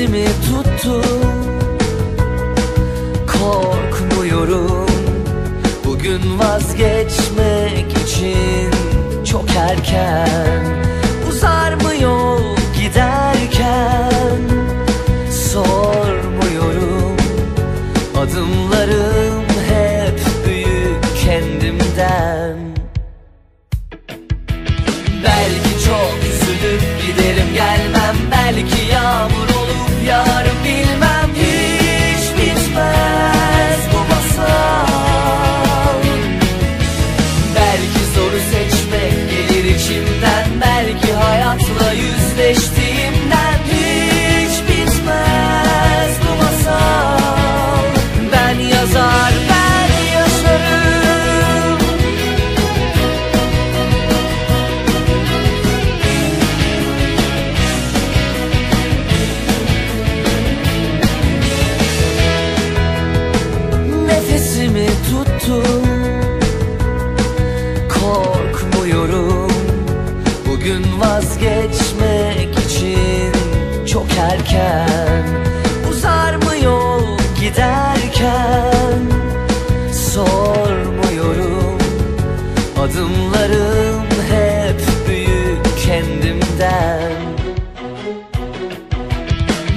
elimi tuttu Korkmuyorum Bugün vazgeçmek için. Çok erken Uzar mı yol giderken? Sormuyorum Adımlarım hep büyük kendimden. Belki çok üzülüp giderim gelmem. Belki ya olup tuttum Korkmuyorum Bugün vazgeçmek için. Çok erken Uzar mı yol giderken? Sormuyorum Adımlarım hep büyük kendimden.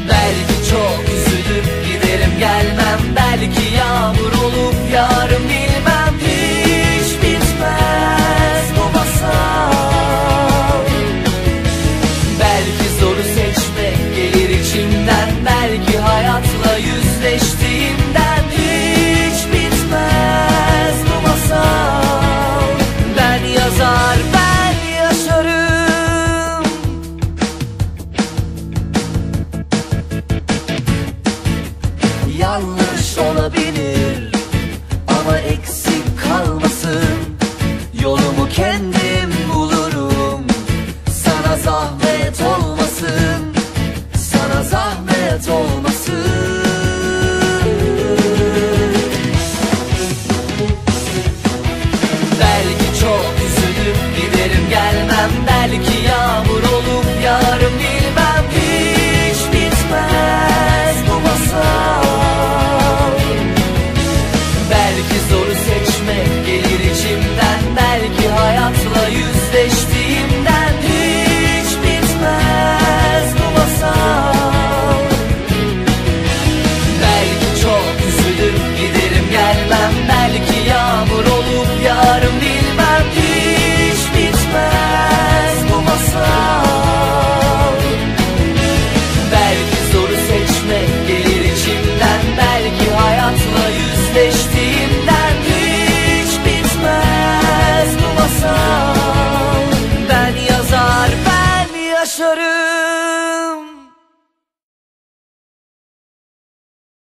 Belki çok üzülüp giderim gelmem. Belki yağmur olup yağarım be belki yağmur olur yarın bilmem hiç bitmez bu masal. Belki zoru seçmek gelir içimden belki hayatla yüzleştiğimden hiç bitmez bu masal. Ben yazar ben yaşarım.